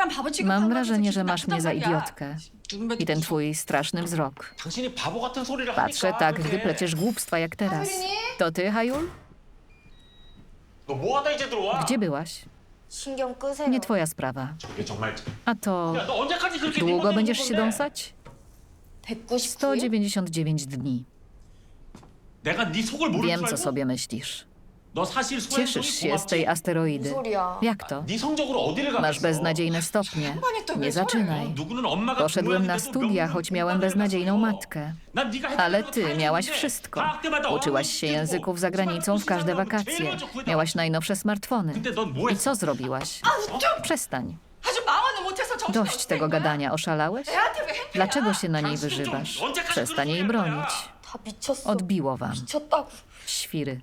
사람 바보 취급한 Mam 거 wrażenie, 기분 że masz mnie za 나쁘단 말이야. idiotkę. 눈 I ten twój straszny wzrok. 당신이 바보 같은 소리를 Patrzę 하니까 tak, 그렇게. gdy pleciesz głupstwa jak teraz. To ty, Hajul? 너 뭐하다 이제 들어와? Gdzie byłaś? 신경 끄세요. Nie twoja sprawa. 저게 정말 A to 야너 언제까지 그렇게 네 długo 맘대로 będziesz 할 się 건데? dąsać? 199? 199 dni. 내가 네 속을 모르는 Wiem, 줄 co 알고? sobie myślisz. Cieszysz się z tej asteroidy. Jak to? Masz beznadziejne stopnie. Nie zaczynaj. Poszedłem na studia, choć miałem beznadziejną matkę. Ale ty miałaś wszystko. Uczyłaś się języków za granicą w każde wakacje. Miałaś najnowsze smartfony. I co zrobiłaś? Przestań. Dość tego gadania, oszalałeś? Dlaczego się na niej wyżywasz? Przestań jej bronić. Odbiło wam. Świry.